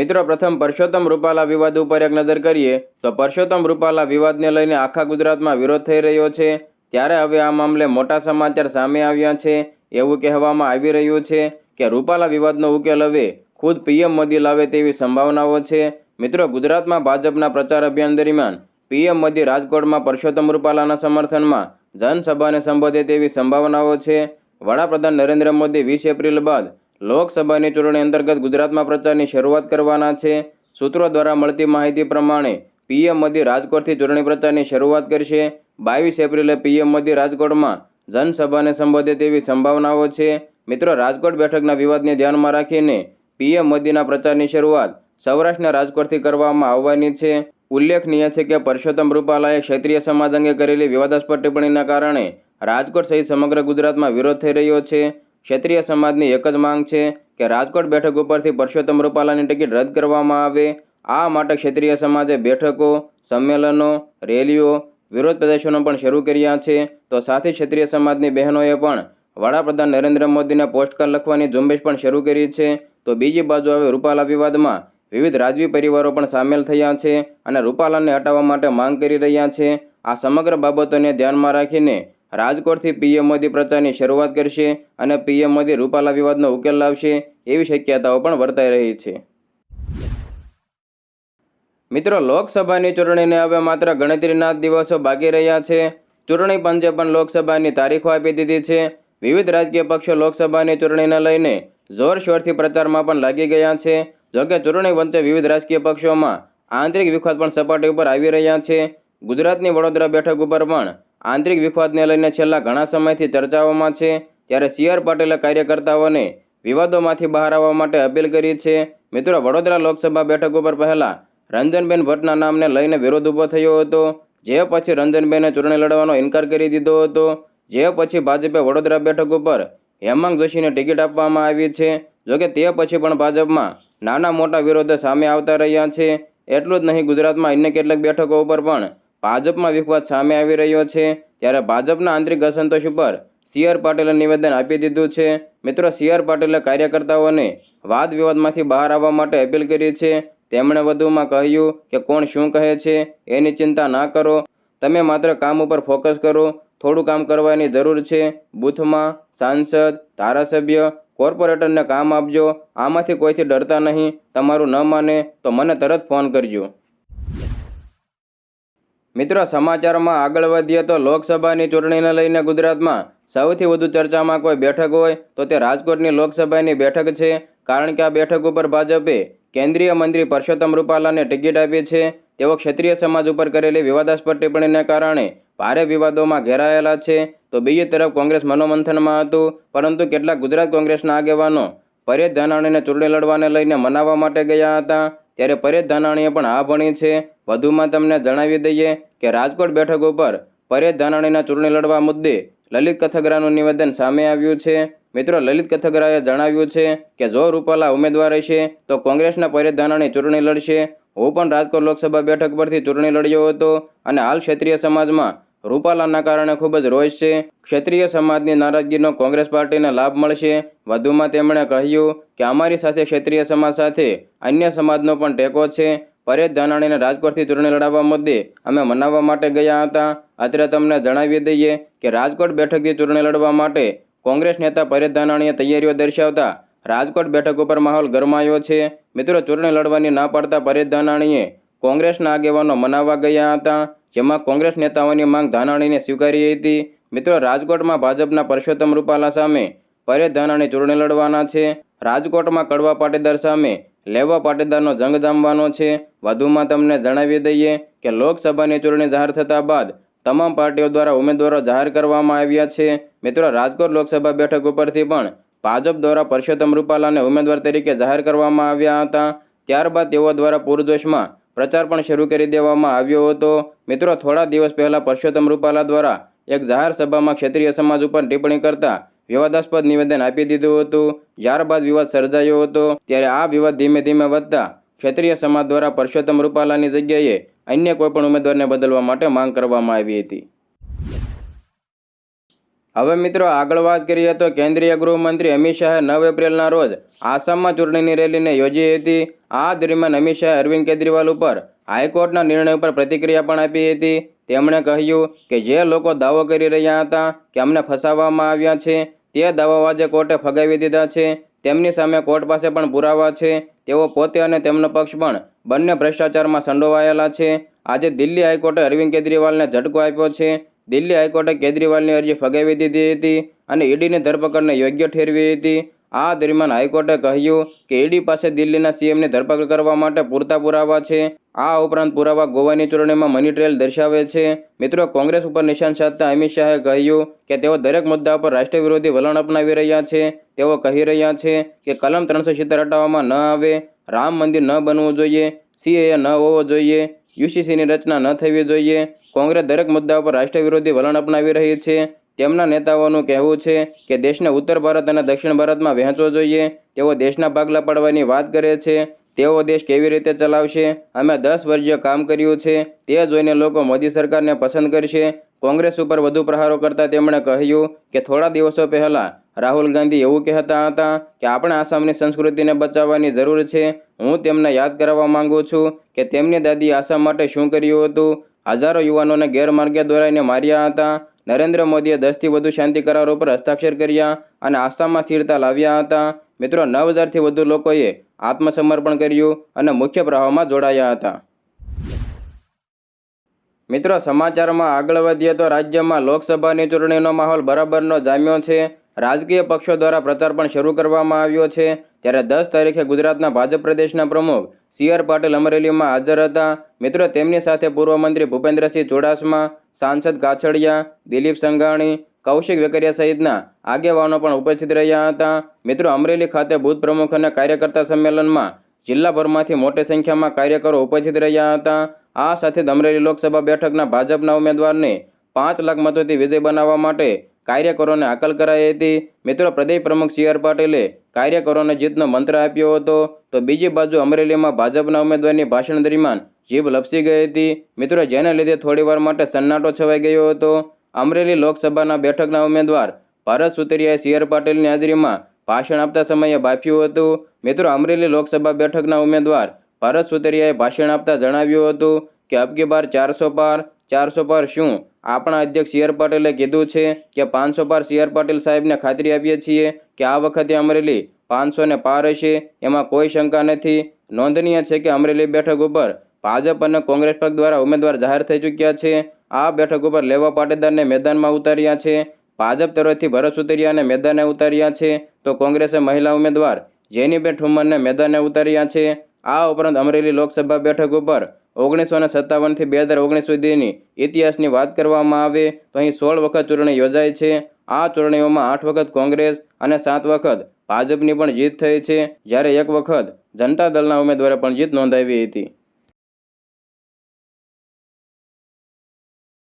મિત્રો, પ્રથમ પરસોત્તમ રૂપાલા વિવાદ ઉપર એક નજર કરીએ, તો પરસોત્તમ રૂપાલા વિવાદને લઈને આખા ગુજરાતમાં વિરોધ થઈ રહ્યો છે. ત્યારે હવે આ મામલે મોટા સમાચાર સામે આવ્યા છે. એવું કહેવામાં આવી રહ્યું છે કે રૂપાલા વિવાદનો ઉકેલ હવે ખુદ પીએમ મોદી લાવે તેવી સંભાવનાઓ છે. મિત્રો, ગુજરાતમાં ભાજપના પ્રચાર અભિયાન દરમિયાન પીએમ મોદી રાજકોટમાં પરસોત્તમ રૂપાલાના સમર્થનમાં જનસભાને સંબોધે તેવી સંભાવનાઓ છે. વડાપ્રધાન નરેન્દ્ર મોદી વીસ એપ્રિલ બાદ લોકસભાની ચૂંટણી અંતર્ગત ગુજરાતમાં પ્રચારની શરૂઆત કરવાના છે. સૂત્રો દ્વારા મળતી માહિતી પ્રમાણે પીએમ મોદી રાજકોટથી ચૂંટણી પ્રચારની શરૂઆત કરશે. બાવીસ એપ્રિલે પીએમ મોદી રાજકોટમાં જનસભાને સંબોધે તેવી સંભાવનાઓ છે. મિત્રો, રાજકોટ બેઠકના વિવાદને ધ્યાનમાં રાખીને પીએમ મોદીના પ્રચારની શરૂઆત સૌરાષ્ટ્રના રાજકોટથી કરવામાં આવવાની છે. ઉલ્લેખનીય છે કે પરસોત્તમ રૂપાલાએ ક્ષેત્રીય સમાજ અંગે કરેલી વિવાદાસ્પદ ટિપ્પણીના કારણે રાજકોટ સહિત સમગ્ર ગુજરાતમાં વિરોધ થઈ રહ્યો છે. ક્ષત્રિય સમાજની એક જ માંગ છે કે રાજકોટ બેઠક ઉપરથી પરસોત્તમ રૂપાલાની ટિકિટ રદ કરવામાં આવે. આ માટે ક્ષત્રિય સમાજે બેઠકો, સંમેલનો, રેલીઓ, વિરોધ પ્રદર્શનો પણ શરૂ કર્યા છે. તો સાથે ક્ષત્રિય સમાજની બહેનોએ પણ વડાપ્રધાન નરેન્દ્ર મોદીને પોસ્ટકાર્ડ લખવાની ઝુંબેશ પણ શરૂ કરી છે. તો બીજી બાજુ હવે રૂપાલા વિવાદમાં વિવિધ રાજવી પરિવારો પણ સામેલ થયા છે અને રૂપાલાને હટાવવા માટે માંગ કરી રહ્યા છે. આ સમગ્ર બાબતોને ધ્યાનમાં રાખીને રાજકોટથી પીએમ મોદી પ્રચારની શરૂઆત કરશે અને પીએમ મોદી રૂપાલા વિવાદનો ઉકેલ લાવશે એવી શક્યતાઓ પણ વર્તાઈ રહી છે. મિત્રો, લોકસભાની ચૂંટણીને હવે માત્ર ગણતરીના દિવસો બાકી રહ્યા છે. ચૂંટણી પંચે પણ લોકસભાની તારીખો આપી દીધી છે. વિવિધ રાજકીય પક્ષો લોકસભાની ચૂંટણીને લઈને જોરશોરથી પ્રચારમાં પણ લાગી ગયા છે. જોકે ચૂંટણી પંચે વિવિધ રાજકીય પક્ષોમાં આંતરિક વિખવાદ પણ સપાટી ઉપર આવી રહ્યા છે. ગુજરાતની વડોદરા બેઠક ઉપર પણ આંતરિક વિખવાદને લઈને છેલ્લા ઘણા સમયથી ચર્ચાઓમાં છે, ત્યારે સી આર પાટીલે કાર્યકર્તાઓને વિવાદોમાંથી બહાર આવવા માટે અપીલ કરી છે. મિત્રો, વડોદરા લોકસભા બેઠક ઉપર પહેલાં રંજનબેન ભટ્ટના નામને લઈને વિરોધ ઊભો થયો હતો, જે પછી રંજનબેને ચૂંટણી લડવાનો ઇનકાર કરી દીધો હતો, જે પછી ભાજપે વડોદરા બેઠક ઉપર હેમાંગ જોશીને ટિકિટ આપવામાં આવી છે. જોકે તે પછી પણ ભાજપમાં નાના મોટા વિરોધો સામે આવતા રહ્યા છે. એટલું જ નહીં, ગુજરાતમાં અન્ય કેટલીક બેઠકો ઉપર પણ ભાજપમાં વિખવાદ સામે આવી રહ્યો છે, ત્યારે ભાજપના આંતરિક અસંતોષ ઉપર સી આર પાટીલે નિવેદન આપી દીધું છે. મિત્રો, સી આર પાટીલે કાર્યકર્તાઓને વાદ વિવાદમાંથી બહાર આવવા માટે અપીલ કરી છે. તેમણે વધુમાં કહ્યું કે કોણ શું કહે છે, એની ચિંતા ના કરો. તમે માત્ર કામ ઉપર ફોકસ કરો, થોડું કામ કરવાની જરૂર છે. બૂથમાં સાંસદ, ધારાસભ્ય, કોર્પોરેટરને કામ આપજો. આમાંથી કોઈથી ડરતા નહીં. તમારું ન માને તો મને તરત ફોન કરજો. મિત્રો, સમાચારમાં આગળ વધીએ તો લોકસભાની ચૂંટણીને લઈને ગુજરાતમાં સૌથી વધુ ચર્ચામાં કોઈ બેઠક હોય તો તે રાજકોટની લોકસભાની બેઠક છે. કારણ કે આ બેઠક ઉપર ભાજપે કેન્દ્રીય મંત્રી પરસોત્તમ રૂપાલાને ટિકિટ આપી છે. તેઓ ક્ષત્રિય સમાજ ઉપર કરેલી વિવાદાસ્પદ ટિપ્પણીને કારણે ભારે વિવાદોમાં ઘેરાયેલા છે. તો બીજી તરફ કોંગ્રેસ મનોમંથનમાં હતું, પરંતુ કેટલાક ગુજરાત કોંગ્રેસના આગેવાનો પરેશ ધાનાણીને ચૂંટણી લડવાને લઈને મનાવવા માટે ગયા હતા. ત્યારે પરેશ ધાનાણીએ પણ આ ભણી છે. વધુમાં તમને જણાવી દઈએ કે રાજકોટ બેઠક ઉપર પરેશ ધાનાણીના ચૂંટણી લડવા મુદ્દે લલિત કથગરાનું નિવેદન સામે આવ્યું છે. મિત્રો, લલિત કથગરાએ જણાવ્યું છે કે જો રૂપાલા ઉમેદવાર હશે તો કોંગ્રેસના પરેશ ધાનાણી ચૂંટણી લડશે. હું પણ રાજકોટ લોકસભા બેઠક પરથી ચૂંટણી લડ્યો હતો અને હાલ ક્ષેત્રીય સમાજમાં રૂપાલાના કારણે ખૂબ જ રોષ છે. ક્ષત્રિય સમાજની નારાજગીનો કોંગ્રેસ પાર્ટીને લાભ મળશે. વધુમાં તેમણે કહ્યું કે અમારી સાથે ક્ષત્રિય સમાજ સાથે અન્ય સમાજનો પણ ટેકો છે. પરેશ ધાનાણીને રાજકોટથી ચૂંટણી લડાવવા મુદ્દે અમે મનાવવા માટે ગયા હતા. અત્રે તમને જણાવી દઈએ કે રાજકોટ બેઠકથી ચૂંટણી લડવા માટે કોંગ્રેસ નેતા પરેશ ધાનાણીએ તૈયારીઓ દર્શાવતા રાજકોટ બેઠક ઉપર માહોલ ગરમાયો છે. મિત્રો, ચૂંટણી લડવાની ના પાડતા પરેશ ધાનાણીએ કોંગ્રેસના આગેવાનો મનાવવા ગયા હતા. જેમાં કોંગ્રેસ નેતાઓની માંગ ધાનાણીને સ્વીકારી હતી. મિત્રો, રાજકોટમાં ભાજપના પરસોત્તમ રૂપાલા સામે પરેશ ધાનાણી ચૂંટણી લડવાના છે. રાજકોટમાં કડવા પાટીદાર સામે લેવા પાટીદારનો જંગ જામવાનો છે. વધુમાં તમને જણાવી દઈએ કે લોકસભાની ચૂંટણી જાહેર થતા બાદ તમામ પાર્ટીઓ દ્વારા ઉમેદવારો જાહેર કરવામાં આવ્યા છે. મિત્રો, રાજકોટ લોકસભા બેઠક ઉપરથી પણ ભાજપ દ્વારા પરસોત્તમ રૂપાલાને ઉમેદવાર તરીકે જાહેર કરવામાં આવ્યા હતા. ત્યારબાદ તેઓ દ્વારા પૂરજોશમાં પ્રચાર પણ શરૂ કરી દેવામાં આવ્યો હતો. મિત્રો, થોડા દિવસ પહેલાં પરસોત્તમ રૂપાલા દ્વારા એક જાહેર સભામાં ક્ષેત્રીય સમાજ ઉપર ટિપ્પણી કરતા વિવાદાસ્પદ નિવેદન આપી દીધું હતું. ત્યારબાદ વિવાદ સર્જાયો હતો. ત્યારે આ વિવાદ ધીમે ધીમે વધતા ક્ષેત્રીય સમાજ દ્વારા પરસોત્તમ રૂપાલાની જગ્યાએ અન્ય કોઈપણ ઉમેદવારને બદલવા માટે માંગ કરવામાં આવી હતી. હવે મિત્રો આગળ વાત કરીએ તો કેન્દ્રીય ગૃહમંત્રી અમિત શાહે નવ એપ્રિલના રોજ આસામમાં ચૂંટણીની રેલીને યોજી હતી. આ દરમિયાન અમિત શાહે અરવિંદ કેજરીવાલ ઉપર હાઈકોર્ટના નિર્ણય ઉપર પ્રતિક્રિયા પણ આપી હતી. તેમણે કહ્યું કે જે લોકો દાવો કરી રહ્યા હતા કે અમને ફસાવવામાં આવ્યા છે, તે દાવાઓ આજે કોર્ટે ફગાવી દીધા છે. તેમની સામે કોર્ટ પાસે પણ પુરાવા છે. તેઓ પોતે અને તેમનો પક્ષ પણ બંને ભ્રષ્ટાચારમાં સંડોવાયેલા છે. આજે દિલ્હી હાઈકોર્ટે અરવિંદ કેજરીવાલને ઝટકો આપ્યો છે. દિલ્હી હાઈકોર્ટે કેજરીવાલની અરજી ફગાવી દીધી હતી અને ઈડીની ધરપકડને યોગ્ય ઠેરવી હતી. આ દરમિયાન હાઈકોર્ટે કહ્યું કે ઈડી પાસે દિલ્હીના સીએમની ધરપકડ કરવા માટે પૂરતા પુરાવા છે. આ ઉપરાંત પુરાવા ગોવાની ચૂંટણીમાં મની ટ્રેલ દર્શાવે છે. મિત્રો, કોંગ્રેસ ઉપર નિશાન સાધતા અમિત શાહે કહ્યું કે તેઓ દરેક મુદ્દા પર રાષ્ટ્ર વિરોધી વલણ અપનાવી રહ્યા છે. તેઓ કહી રહ્યા છે કે કલમ ત્રણસો સિત્તેર હટાવવામાં ન આવે, રામ મંદિર ન બનવું જોઈએ સીએએ ન હોવો જોઈએ યુસીસીની રચના ન થવી જોઈએ. કોંગ્રેસ દરેક મુદ્દા પર રાષ્ટ્ર વિરોધી વલણ અપનાવી રહી છે. તેમના નેતાઓનું કહેવું છે કે દેશને ઉત્તર ભારત અને દક્ષિણ ભારતમાં વહેંચવો જોઈએ. તેઓ દેશના ભાગલા પાડવાની વાત કરે છે. તેઓ દેશ કેવી રીતે ચલાવશે? અમે દસ વર્ષીય કામ કર્યું છે. તે જોઈને લોકો મોદી સરકારને પસંદ કરશે. કોંગ્રેસ ઉપર વધુ પ્રહારો કરતા તેમણે કહ્યું કે થોડા દિવસો પહેલા રાહુલ ગાંધી એવું કહેતા હતા કે આપણે આસામની સંસ્કૃતિને બચાવવાની જરૂર છે. હું તેમને યાદ કરાવવા માંગુ છું કે તેમની દાદી આસામ માટે શું કર્યું હતું. હજારો યુવાનોને ગેરમાર્ગે દોરાઈને માર્યા હતા. નરેન્દ્ર મોદીએ દસથી વધુ શાંતિ કરારો પર હસ્તાક્ષર કર્યા અને આસામમાં સ્થિરતા લાવ્યા હતા. મિત્રો, નવ હજારથી વધુ લોકોએ આત્મસમર્પણ કર્યું અને મુખ્ય પ્રવાહમાં જોડાયા હતા. મિત્રો, સમાચારમાં આગળ વધીએ તો રાજ્યમાં લોકસભાની ચૂંટણીનો માહોલ બરાબરનો જામ્યો છે. રાજકીય પક્ષો દ્વારા પ્રચાર પણ શરૂ કરવામાં આવ્યો છે. ત્યારે દસ તારીખે ગુજરાતના ભાજપ પ્રદેશના પ્રમુખ સી આર પાટીલ અમરેલીમાં હાજર હતા. મિત્રો, તેમની સાથે પૂર્વ મંત્રી ભૂપેન્દ્રસિંહ ચુડાસમા, સાંસદ કાછડિયા દિલીપ સંઘાણી, કૌશિક વેકરિયા સહિતના આગેવાનો પણ ઉપસ્થિત રહ્યા હતા. મિત્રો, અમરેલી ખાતે બુથ પ્રમુખ અને કાર્યકર્તા સંમેલનમાં જિલ્લાભરમાંથી મોટી સંખ્યામાં કાર્યકરો ઉપસ્થિત રહ્યા હતા. આ સાથે અમરેલી લોકસભા બેઠકના ભાજપના ઉમેદવારને પાંચ લાખ મતોથી વિજય બનાવવા માટે કાર્યકરોને હાકલ કરાઈ હતી. મિત્રો, પ્રદેશ પ્રમુખ સી આર પાટીલે કાર્યકરોને જીતનો મંત્ર આપ્યો હતો. તો બીજી બાજુ અમરેલીમાં ભાજપના ઉમેદવારની ભાષણ દરમિયાન જીભ લપસી ગઈ હતી. મિત્રો, જેને લીધે થોડીવાર માટે સન્નાટો છવાઈ ગયો હતો. અમરેલી લોકસભાના બેઠકના ઉમેદવાર ભારત સુતરિયાએ સી આર પાટીલની હાજરીમાં ભાષણ આપતા સમયે બાફ્યું હતું. મિત્રો, અમરેલી લોકસભા બેઠકના ઉમેદવાર ભારત સુતરિયાએ ભાષણ આપતા જણાવ્યું હતું કે, અબકી બાર ચારસો પાર ચારસો પાર શું આપણા અધ્યક્ષ સી આર પાટીલે કીધું છે કે પાંચસો પાર સી આર પાટીલ સાહેબને ખાતરી આપીએ છીએ કે આ વખતે અમરેલી પાંચસો ને પાર હશે. એમાં કોઈ શંકા નથી. નોંધનીય છે કે અમરેલી બેઠક ઉપર ભાજપ અને કોંગ્રેસ પક્ષ દ્વારા ઉમેદવાર જાહેર થઈ ચૂક્યા છે. આ બેઠક ઉપર લેવા પાટીદારને મેદાનમાં ઉતાર્યા છે. ભાજપ તરફથી ભરત સુતરિયાને મેદાને ઉતાર્યા છે. તો કોંગ્રેસે મહિલા ઉમેદવાર જેનીબેન ઠુમ્મરને મેદાને ઉતાર્યા છે. આ ઉપરાંત અમરેલી લોકસભા બેઠક ઉપર ઓગણીસો ને સત્તાવનથી બે હજાર ઓગણીસ સુધીની ઇતિહાસની વાત કરવામાં આવે તો અહીં સોળ વખત ચૂંટણી યોજાય છે. આ ચૂંટણીઓમાં આઠ વખત કોંગ્રેસ અને સાત વખત ભાજપની પણ જીત થઈ છે. જ્યારે એક વખત જનતા દળના ઉમેદવારે પણ જીત નોંધાવી હતી.